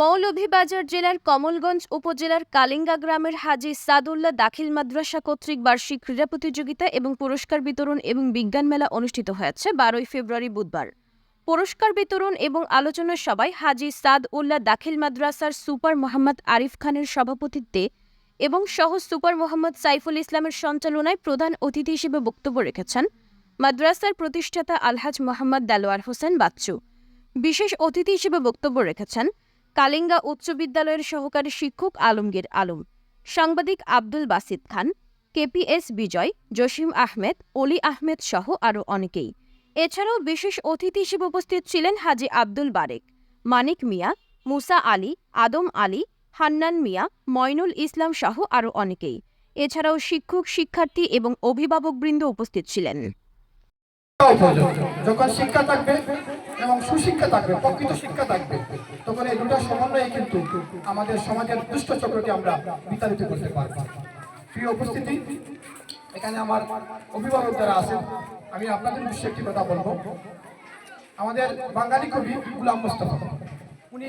মৌলভীবাজার জেলার কমলগঞ্জ উপজেলার কালিঙ্গা গ্রামের হাজী সাদুল্লাহ দাখিল মাদ্রাসা কর্তৃক বার্ষিক ক্রীড়া প্রতিযোগিতা এবং পুরস্কার বিতরণ এবং বিজ্ঞান মেলা অনুষ্ঠিত হয়েছে বারোই ফেব্রুয়ারি বুধবার। পুরস্কার বিতরণ এবং আলোচনা সভায় হাজি সাদ উল্লাহ দাখিল মাদ্রাসার সুপার মোহাম্মদ আরিফ খানের সভাপতিত্বে এবং সহ সুপার মোহাম্মদ সাইফুল ইসলামের সঞ্চালনায় প্রধান অতিথি হিসেবে বক্তব্য রেখেছেন মাদ্রাসার প্রতিষ্ঠাতা আলহাজ মোহাম্মদ দেলোয়ার হোসেন বাচ্চু। বিশেষ অতিথি হিসেবে বক্তব্য রেখেছেন কালিঙ্গা উচ্চ বিদ্যালয়ের সহকারী শিক্ষক আলমগীর আলম, সাংবাদিক আব্দুল বাসিদ খান, কেপিএস বিজয়, জসিম আহমেদ, অলি আহমেদ সহ আরও অনেকেই। এছাড়াও বিশেষ অতিথি হিসেবে উপস্থিত ছিলেন হাজি আব্দুল বারেক, মানিক মিয়া, মুসা আলী, আদম আলী, হান্নান মিয়া ময়নুল ইসলাম সহ আরও অনেকেই। এছাড়াও শিক্ষক, শিক্ষার্থী এবং অভিভাবকবৃন্দ উপস্থিত ছিলেন। যখন শিক্ষা থাকবে এবং সুশিক্ষা থাকবে, প্রকৃত শিক্ষা থাকবে। তখন এই দুটো সমন্বয়ে কিন্তু আমাদের সমাজের দুষ্ট চক্রকে আমরা বিতাড়িত করতে পারব। প্রিয় উপস্থিতি, এখানে আমার অভিভাবক যারা আছেন, আমি আপনাদের উদ্দেশ্যে একটি কথা বলব। আমাদের বাঙালি কবি গুলাম মোস্তফা। উনি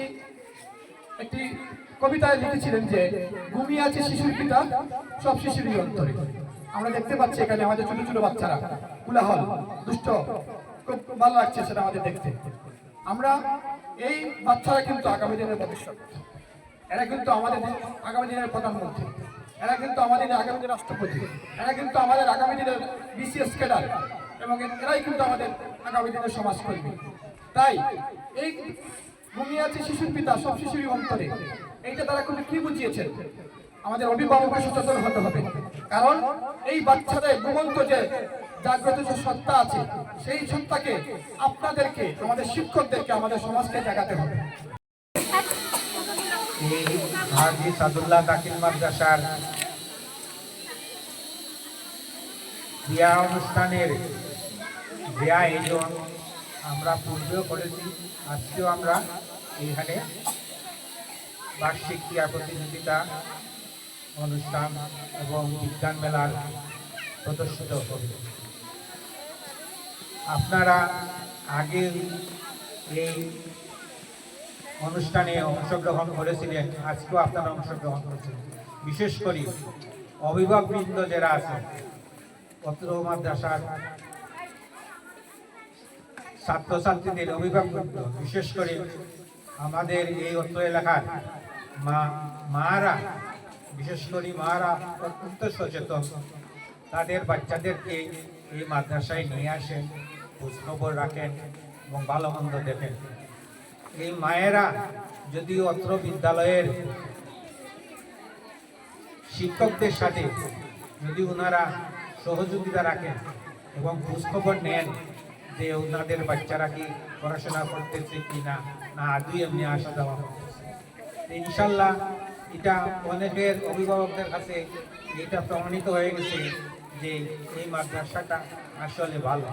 একটি কবিতায় লিখেছিলেন যে ঘুমিয়ে আছে শিশুর পিতা, সব শিশুরই অন্তরে। আমরা দেখতে পাচ্ছি এখানে আমাদের ছোট ছোট বাচ্চারা, কুলাহল, দুষ্ট খুব ভালো লাগছে সেটা আমাদের দেখতে। আমরা এই বাচ্চারা কিন্তু আগামী দিনের ভবিষ্যৎ। এরা কিন্তু আমাদের আগামী দিনের প্রধানমন্ত্রী। এরা কিন্তু আমাদের আগামী দিনের রাষ্ট্রপতি। এরা কিন্তু আমাদের আগামী দিনের বিসিএস ক্যাডার। এবং এরাই কিন্তু আমাদের আগামী দিনের সমাজকর্মী। তাই এই ঘুমিয়ে আছে শিশুর পিতা, সব শিশুরই অন্তরে। এইটা তারা খুবই কি বুঝিয়েছেন? আমাদের অভিভাবককে সচেতন হতে হবে। কারণ এই বাচ্চাদের ঘুমন্ত যে জাগ্রত যে সত্তা আছে, সেই সত্তাকে আপনাদেরকে, আমাদের শিক্ষকদেরকে, আমাদের সমাজকে জাগাতে হবে। দাখিল অনুষ্ঠানের আয়োজন আমরা পূর্বেও করেছি, আজকেও আমরা এইখানে বার্ষিক ক্রীড়া প্রতিযোগিতা অনুষ্ঠান এবং বিজ্ঞান মেলার প্রদর্শিত করি আপনারা আগে এই অনুষ্ঠানে অংশগ্রহণ করেছিলেন, আজকেও আপনারা অংশগ্রহণ করেছেন। বিশেষ করে অভিভাবকবৃন্দ যারা আছেন, পত্র মাদ্রাসার ছাত্রছাত্রীদের অভিভাবকবৃন্দ, বিশেষ করে আমাদের এই অত্র এলাকার মা, মারা বিশেষ করে মারা অত্যন্ত সচেতন। তাদের বাচ্চাদেরকে এই মাদ্রাসায় নিয়ে আসেন খোঁজখবর রাখেন এবং ভালো মন্দ দেখেন। এই মায়েরা যদি অত্র বিদ্যালয়ের শিক্ষকদের সাথে যদি ওনারা সহযোগিতা রাখেন এবং খোঁজখবর নেন যে ওনাদের বাচ্চারা কি পড়াশোনা করতেছে কি না না এমনি আসা যাওয়া করতেছে ইনশাল্লাহ এটা অনেকের অভিভাবকদের কাছে এটা প্রমাণিত হয়ে গেছে যে এই মাদ্রাসাটা আসলে ভালো।